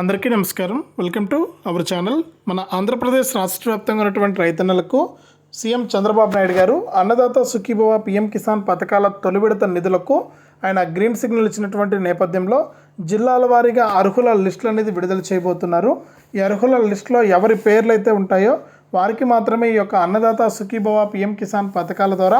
అందరికీ నమస్కారం. Welcome to our channel మన ఆంధ్రప్రదేశ్ రాష్ట్ర వ్యాప్తంగా ఉన్నటువంటి రైతన్నలకు సీఎం చంద్రబాబు నాయుడు గారు అన్నదాత సుఖీభవ పిఎం కిసాన్ పథకాల తొలి విడత నిధులకు ఆయన గ్రీన్ సిగ్నల్ ఇచ్చినటువంటి నేపథ్యంలో జిల్లాల వారీగా అర్హుల లిస్టులు అనేది విడుదల చేయబోతున్నారు. ఈ అర్హుల లిస్టులో ఎవరి పేర్లు అయితే ఉంటాయో వారికి మాత్రమే ఈ యొక్క అన్నదాత సుఖీభవ పిఎం కిసాన్ పథకాల ద్వారా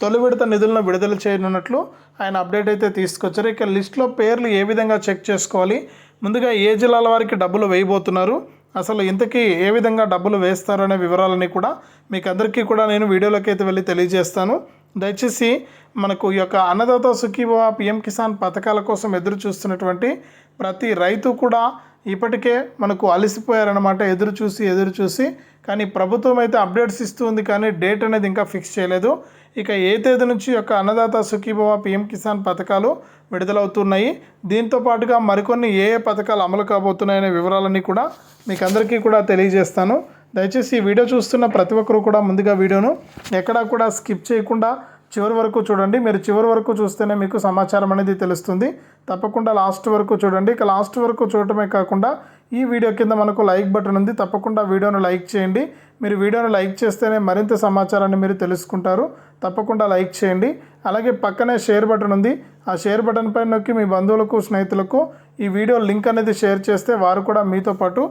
తొలి విడత నిధులను విడుదల చేయనున్నట్లు ఆయన అప్డేట్ అయితే తీసుకొచ్చారు. ఇక లిస్ట్లో పేర్లు ఏ విధంగా చెక్ చేసుకోవాలి? ముందుగా ఏ జిల్లాల వారికి డబ్బులు వేయబోతున్నారు? అసలు ఇంతకీ ఏ విధంగా డబ్బులు వేస్తారనే వివరాలని కూడా మీకు అందరికీ కూడా నేను వీడియోలోకి అయితే వెళ్ళి తెలియజేస్తాను. దయచేసి మనకు ఈ యొక్క అన్నదాత సుఖీభవ పిఎం కిసాన్ పథకాల కోసం ఎదురు చూస్తున్నటువంటి ప్రతి రైతు కూడా ఇప్పటికే మనకు అలసిపోయారనమాట ఎదురు చూసి ఎదురు చూసి. కానీ ప్రభుత్వం అయితే అప్డేట్స్ ఇస్తుంది కానీ డేట్ అనేది ఇంకా ఫిక్స్ చేయలేదు. ఇక ఏ తేదీ నుంచి యొక్క అన్నదాత సుఖీభవ పిఎం కిసాన్ పథకాలు విడుదలవుతున్నాయి? దీంతో పాటుగా మరికొన్ని ఏ ఏ పథకాలు అమలు కాబోతున్నాయనే వివరాలన్నీ కూడా మీకు అందరికీ కూడా తెలియజేస్తాను. దయచేసి ఈ వీడియో చూస్తున్న ప్రతి ఒక్కరు కూడా ముందుగా వీడియోను ఎక్కడా కూడా స్కిప్ చేయకుండా చివరి వరకు చూడండి. మీరు చివరి వరకు చూస్తేనే మీకు సమాచారం అనేది తెలుస్తుంది. తప్పకుండా లాస్ట్ వరకు చూడండి. ఇక లాస్ట్ వరకు చూడటమే కాకుండా ఈ వీడియో కింద మనకు లైక్ బటన్ ఉంది. తప్పకుండా వీడియోను లైక్ చేయండి. మీరు వీడియోను లైక్ చేస్తేనే మరింత సమాచారాన్ని మీరు తెలుసుకుంటారు. తప్పకుండా లైక్ చేయండి. అలాగే పక్కనే షేర్ బటన్ ఉంది. ఆ షేర్ బటన్ పైన నొక్కి మీ బంధువులకు స్నేహితులకు ఈ వీడియో లింక్ అనేది షేర్ చేస్తే వారు కూడా మీతో పాటు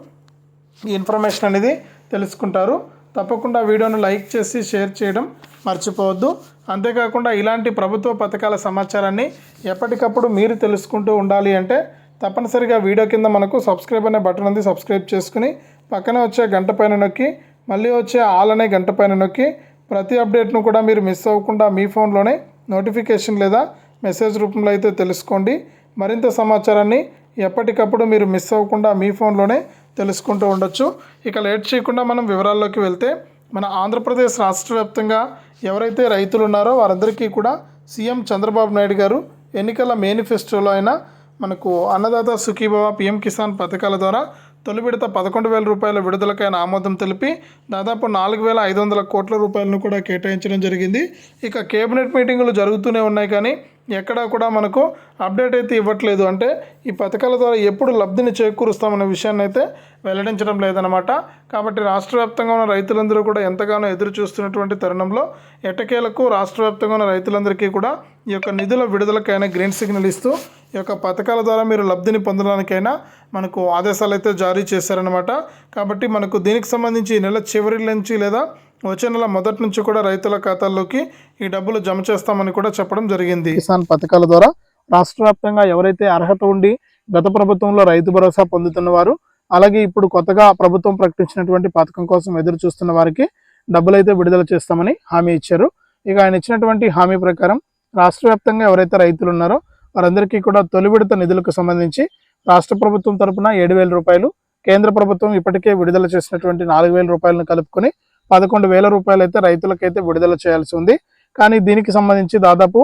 ఈ ఇన్ఫర్మేషన్ అనేది తెలుసుకుంటారు. తప్పకుండా వీడియోను లైక్ చేసి షేర్ చేయడం మర్చిపోవద్దు. అంతేకాకుండా ఇలాంటి ప్రభుత్వ పథకాల సమాచారాన్ని ఎప్పటికప్పుడు మీరు తెలుసుకుంటూ ఉండాలి అంటే తప్పనిసరిగా వీడియో కింద మనకు సబ్స్క్రైబ్ అనే బటన్ ఉంది సబ్స్క్రైబ్ చేసుకుని పక్కనే వచ్చే గంట పైన నొక్కి మళ్ళీ వచ్చే ఆల్ అనే గంట పైన నొక్కి ప్రతి అప్డేట్ను కూడా మీరు మిస్ అవ్వకుండా మీ ఫోన్లోనే నోటిఫికేషన్ లేదా మెసేజ్ రూపంలో అయితే తెలుసుకోండి. మరింత సమాచారాన్ని ఎప్పటికప్పుడు మీరు మిస్ అవ్వకుండా మీ ఫోన్లోనే తెలుసుకుంటూ ఉండొచ్చు. ఇక లేట్ చేయకుండా మనం వివరాల్లోకి వెళ్తే మన ఆంధ్రప్రదేశ్ రాష్ట్ర వ్యాప్తంగా ఎవరైతే రైతులు ఉన్నారో వారందరికీ కూడా సీఎం చంద్రబాబు నాయుడు గారు ఎన్నికల మేనిఫెస్టోలో అయినా మనకు అన్నదాత సుఖీభవ పిఎం కిసాన్ పథకాల ద్వారా తొలి విడత పదకొండు వేల రూపాయల విడుదలకైన ఆమోదం తెలిపి దాదాపు నాలుగు వేల ఐదు వందల కోట్ల రూపాయలను కూడా కేటాయించడం జరిగింది. ఇక కేబినెట్ మీటింగులు జరుగుతూనే ఉన్నాయి కానీ ఎక్కడా కూడా మనకు అప్డేట్ అయితే ఇవ్వట్లేదు. అంటే ఈ పథకాల ద్వారా ఎప్పుడు లబ్ధిని చేకూరుస్తామనే విషయాన్ని అయితే వెల్లడించడం లేదనమాట కాబట్టి రాష్ట్ర వ్యాప్తంగా ఉన్న రైతులందరూ కూడా ఎంతగానో ఎదురు చూస్తున్నటువంటి తరుణంలో ఎటకేలకు రాష్ట్ర వ్యాప్తంగా ఉన్న రైతులందరికీ కూడా ఈ యొక్క నిధుల విడుదలకైనా గ్రీన్ సిగ్నల్ ఇస్తూ ఈ యొక్క పథకాల ద్వారా మీరు లబ్ధిని పొందడానికైనా మనకు ఆదేశాలు అయితే జారీ చేశారనమాట కాబట్టి మనకు దీనికి సంబంధించి నెల చివరి నుంచి లేదా వచ్చే నెల మొదటి నుంచి కూడా రైతుల ఖాతాల్లోకి ఈ డబ్బులు జమ చేస్తామని కూడా చెప్పడం జరిగింది. కిసాన్ పథకాల ద్వారా రాష్ట్ర వ్యాప్తంగా ఎవరైతే అర్హత ఉండి గత ప్రభుత్వంలో రైతు భరోసా పొందుతున్న వారు అలాగే ఇప్పుడు కొత్తగా ప్రభుత్వం ప్రకటించినటువంటి పథకం కోసం ఎదురు చూస్తున్న వారికి డబ్బులైతే విడుదల చేస్తామని హామీ ఇచ్చారు. ఇక ఆయన ఇచ్చినటువంటి హామీ ప్రకారం రాష్ట్ర వ్యాప్తంగా ఎవరైతే రైతులు ఉన్నారో వారందరికీ కూడా తొలి విడత నిధులకు సంబంధించి రాష్ట్ర ప్రభుత్వం తరపున ఏడు వేల రూపాయలు కేంద్ర ప్రభుత్వం ఇప్పటికే విడుదల చేసినటువంటి నాలుగు వేల రూపాయలను కలుపుకొని పదకొండు వేల రూపాయలు అయితే రైతులకైతే విడుదల చేయాల్సి ఉంది. కానీ దీనికి సంబంధించి దాదాపు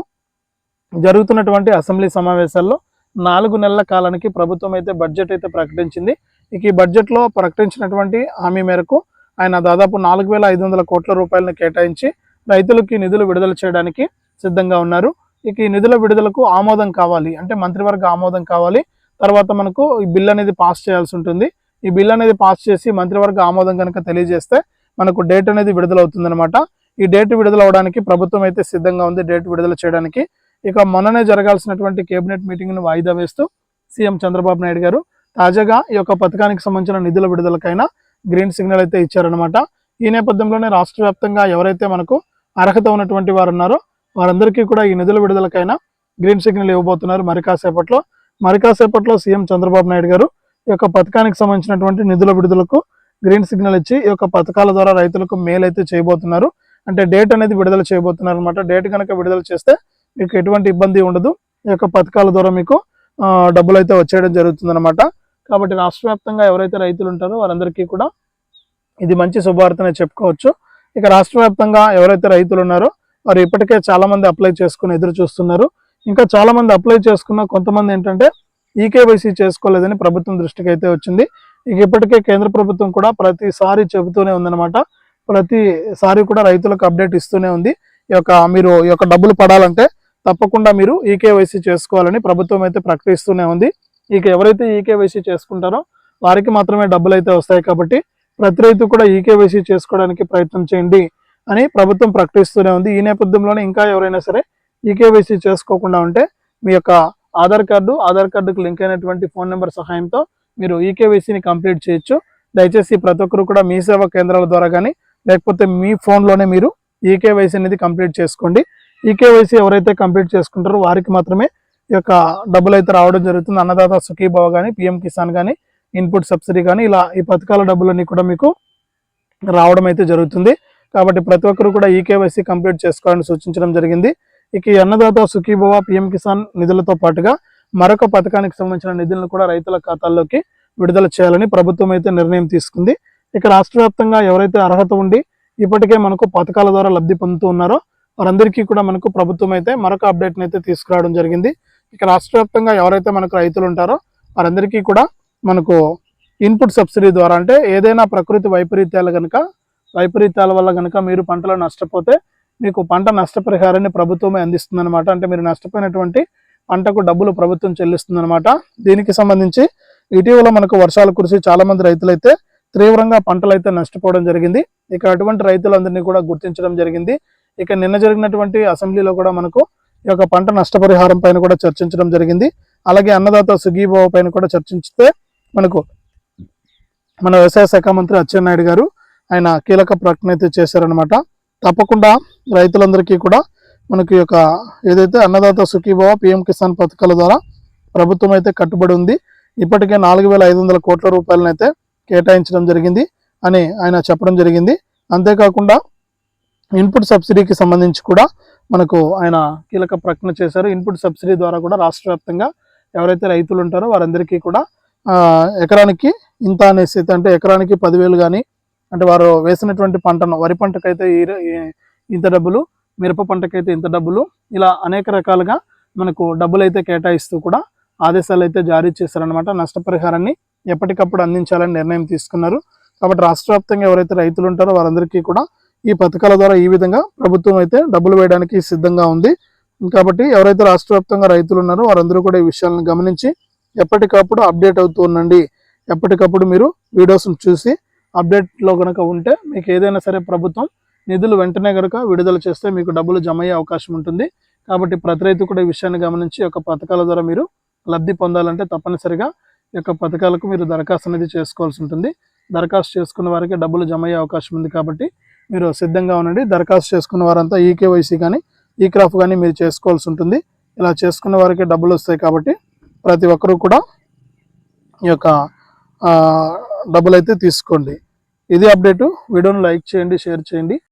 జరుగుతున్నటువంటి అసెంబ్లీ సమావేశాల్లో నాలుగు నెలల కాలానికి ప్రభుత్వం అయితే బడ్జెట్ అయితే ప్రకటించింది. ఇక ఈ బడ్జెట్లో ప్రకటించినటువంటి హామీ మేరకు ఆయన దాదాపు నాలుగు వేల ఐదు వందల కోట్ల రూపాయలను కేటాయించి రైతులకి నిధులు విడుదల చేయడానికి సిద్ధంగా ఉన్నారు. ఇక ఈ నిధుల విడుదలకు ఆమోదం కావాలి అంటే మంత్రివర్గ ఆమోదం కావాలి. తర్వాత మనకు ఈ బిల్ అనేది పాస్ చేయాల్సి ఉంటుంది. ఈ బిల్ అనేది పాస్ చేసి మంత్రివర్గ ఆమోదం కనుక తెలియజేస్తే మనకు డేట్ అనేది విడుదలవుతుందన్నమాట. ఈ డేట్ విడుదల అవడానికి ప్రభుత్వం అయితే సిద్ధంగా ఉంది. డేట్ విడుదల చేయడానికి. ఇక మొన్ననే జరగాల్సినటువంటి కేబినెట్ మీటింగ్ను వాయిదా వేస్తూ సీఎం చంద్రబాబు నాయుడు గారు తాజాగా ఈ యొక్క పథకానికి సంబంధించిన నిధుల విడుదలకైనా గ్రీన్ సిగ్నల్ అయితే ఇచ్చారనమాట ఈ నేపథ్యంలోనే రాష్ట్ర వ్యాప్తంగా ఎవరైతే మనకు అర్హత ఉన్నటువంటి వారు ఉన్నారో వారందరికీ కూడా ఈ నిధుల విడుదలకైనా గ్రీన్ సిగ్నల్ ఇవ్వబోతున్నారు. మరి కాసేపట్లో మరి కాసేపట్లో సీఎం చంద్రబాబు నాయుడు గారు ఈ యొక్క పథకానికి సంబంధించినటువంటి నిధుల విడుదలకు గ్రీన్ సిగ్నల్ ఇచ్చి ఈ యొక్క పథకాల ద్వారా రైతులకు మేలు అయితే చేయబోతున్నారు. అంటే డేట్ అనేది విడుదల చేయబోతున్నారు అనమాట డేట్ కనుక విడుదల చేస్తే మీకు ఎటువంటి ఇబ్బంది ఉండదు. ఈ యొక్క పథకాల ద్వారా మీకు డబ్బులు అయితే వచ్చేయడం జరుగుతుంది అనమాట కాబట్టి రాష్ట్ర వ్యాప్తంగా ఎవరైతే రైతులు ఉంటారో వారందరికీ కూడా ఇది మంచి శుభవార్తనే చెప్పుకోవచ్చు. ఇక రాష్ట్ర వ్యాప్తంగా ఎవరైతే రైతులు ఉన్నారో వారు ఇప్పటికే చాలా మంది అప్లై చేసుకుని ఎదురు చూస్తున్నారు. ఇంకా చాలా మంది అప్లై చేసుకున్న కొంతమంది ఏంటంటే ఈకేవైసీ చేసుకోలేదని ప్రభుత్వం దృష్టికి అయితే వచ్చింది. ఇక ఇప్పటికే కేంద్ర ప్రభుత్వం కూడా ప్రతిసారి చెబుతూనే ఉందన్నమాట. ప్రతిసారి కూడా రైతులకు అప్డేట్ ఇస్తూనే ఉంది. ఈ యొక్క మీరు ఈ యొక్క డబ్బులు పడాలంటే తప్పకుండా మీరు ఈకేవైసీ చేసుకోవాలని ప్రభుత్వం అయితే ప్రకటిస్తూనే ఉంది. ఇక ఎవరైతే ఈకేవైసీ చేసుకుంటారో వారికి మాత్రమే డబ్బులు అయితే వస్తాయి కాబట్టి ప్రతి రైతు కూడా ఈకేవైసీ చేసుకోవడానికి ప్రయత్నం చేయండి అని ప్రభుత్వం ప్రకటిస్తూనే ఉంది. ఈ నేపథ్యంలోనే ఇంకా ఎవరైనా సరే ఈకేవైసీ చేసుకోకుండా ఉంటే మీ యొక్క ఆధార్ కార్డు ఆధార్ కార్డుకు లింక్ అయినటువంటి ఫోన్ నెంబర్ సహాయంతో మీరు ఈకేవైసీని కంప్లీట్ చేయొచ్చు. దయచేసి ప్రతి ఒక్కరు కూడా మీ సేవా కేంద్రాల ద్వారా కానీ లేకపోతే మీ ఫోన్లోనే మీరు ఈకేవైసీ అనేది కంప్లీట్ చేసుకోండి. ఈకేవైసీ ఎవరైతే కంప్లీట్ చేసుకుంటారో వారికి మాత్రమే ఈ యొక్క డబ్బులు అయితే రావడం జరుగుతుంది. అన్నదాత సుఖీభావ కానీ పిఎం కిసాన్ కానీ ఇన్పుట్ సబ్సిడీ కానీ ఇలా ఈ పథకాల డబ్బులన్నీ కూడా మీకు రావడం అయితే జరుగుతుంది. కాబట్టి ప్రతి ఒక్కరు కూడా ఈకేవైసీ కంప్లీట్ చేసుకోవాలని సూచించడం జరిగింది. ఇక ఈ అన్నదాత సుఖీభవ పిఎం కిసాన్ నిధులతో పాటుగా మరొక పథకానికి సంబంధించిన నిధులను కూడా రైతుల ఖాతాల్లోకి విడుదల చేయాలని ప్రభుత్వం అయితే నిర్ణయం తీసుకుంది. ఇక రాష్ట్ర వ్యాప్తంగా ఎవరైతే అర్హత ఉండి ఇప్పటికే మనకు పథకాల ద్వారా లబ్ధి పొందుతూ ఉన్నారో వారందరికీ కూడా మనకు ప్రభుత్వం అయితే మరొక అప్డేట్ని అయితే తీసుకురావడం జరిగింది. ఇక రాష్ట్ర వ్యాప్తంగా ఎవరైతే మనకు రైతులు ఉంటారో వారందరికీ కూడా మనకు ఇన్పుట్ సబ్సిడీ ద్వారా అంటే ఏదైనా ప్రకృతి వైపరీత్యాలు కనుక వైపరీత్యాల వల్ల కనుక మీరు పంటలో నష్టపోతే మీకు పంట నష్టపరిహారాన్ని ప్రభుత్వమే అందిస్తుందన్నమాట. అంటే మీరు నష్టపోయినటువంటి పంటకు డబ్బులు ప్రభుత్వం చెల్లిస్తుందన్నమాట. దీనికి సంబంధించి ఇటీవల మనకు వర్షాలు కురిసి చాలా మంది రైతులైతే తీవ్రంగా పంటలు అయితే నష్టపోవడం జరిగింది. ఇక అటువంటి రైతులందరినీ కూడా గుర్తించడం జరిగింది. ఇక నిన్న జరిగినటువంటి అసెంబ్లీలో కూడా మనకు ఈ యొక్క పంట నష్టపరిహారం పైన కూడా చర్చించడం జరిగింది. అలాగే అన్నదాత సుగీభావ పైన కూడా చర్చించితే మనకు మన వ్యవసాయ శాఖ మంత్రి అచ్చెన్నాయుడు గారు ఆయన కీలక ప్రకటన అయితే చేశారనమాట తప్పకుండా రైతులందరికీ కూడా మనకి యొక్క ఏదైతే అన్నదాత సుఖీభావ పిఎం కిసాన్ పథకాల ద్వారా ప్రభుత్వం అయితే కట్టుబడి ఉంది. ఇప్పటికే నాలుగు వేల ఐదు వందల కోట్ల రూపాయలను అయితే కేటాయించడం జరిగింది అని ఆయన చెప్పడం జరిగింది. అంతేకాకుండా ఇన్పుట్ సబ్సిడీకి సంబంధించి కూడా మనకు ఆయన కీలక ప్రకటన చేశారు. ఇన్పుట్ సబ్సిడీ ద్వారా కూడా రాష్ట్ర వ్యాప్తంగా ఎవరైతే రైతులు ఉంటారో వారందరికీ కూడా ఎకరానికి ఇంత అనేసి అంటే ఎకరానికి పదివేలు కానీ అంటే వారు వేసినటువంటి పంటను వరి పంటకైతే ఈ- ఇంత డబ్బులు మిరప పంటకైతే ఇంత డబ్బులు. ఇలా అనేక రకాలుగా మనకు డబ్బులు అయితే కేటాయిస్తూ కూడా ఆదేశాలు అయితే జారీ చేశారనమాట నష్టపరిహారాన్ని ఎప్పటికప్పుడు అందించాలని నిర్ణయం తీసుకున్నారు. కాబట్టి రాష్ట్ర వ్యాప్తంగా ఎవరైతే రైతులు ఉంటారో వారందరికీ కూడా ఈ పథకాల ద్వారా ఈ విధంగా ప్రభుత్వం అయితే డబ్బులు వేయడానికి సిద్ధంగా ఉంది. కాబట్టి ఎవరైతే రాష్ట్ర వ్యాప్తంగా రైతులు ఉన్నారో వారందరూ కూడా ఈ విషయాలను గమనించి ఎప్పటికప్పుడు అప్డేట్ అవుతూ ఉండండి. ఎప్పటికప్పుడు మీరు వీడియోస్ని చూసి అప్డేట్లో కనుక ఉంటే మీకు ఏదైనా సరే ప్రభుత్వం నిధులు వెంటనే కనుక విడుదల చేస్తే మీకు డబ్బులు జమ అయ్యే అవకాశం ఉంటుంది. కాబట్టి ప్రతి రైతు కూడా ఈ విషయాన్ని గమనించి యొక్క పథకాల ద్వారా మీరు లబ్ధి పొందాలంటే తప్పనిసరిగా ఈ యొక్క పథకాలకు మీరు దరఖాస్తు అనేది చేసుకోవాల్సి ఉంటుంది. దరఖాస్తు చేసుకున్న వారికి డబ్బులు జమ అయ్యే అవకాశం ఉంది కాబట్టి మీరు సిద్ధంగా ఉండండి. దరఖాస్తు చేసుకున్న వారంతా ఈకేవైసీ కానీ ఈ క్రాఫ్ కానీ మీరు చేసుకోవాల్సి ఉంటుంది. ఇలా చేసుకున్న వారికి డబ్బులు వస్తాయి కాబట్టి ప్రతి ఒక్కరూ కూడా ఈ యొక్క డబ్బులు అయితే తీసుకోండి. ఇది అప్డేటు. వీడియోను లైక్ చేయండి షేర్ చేయండి.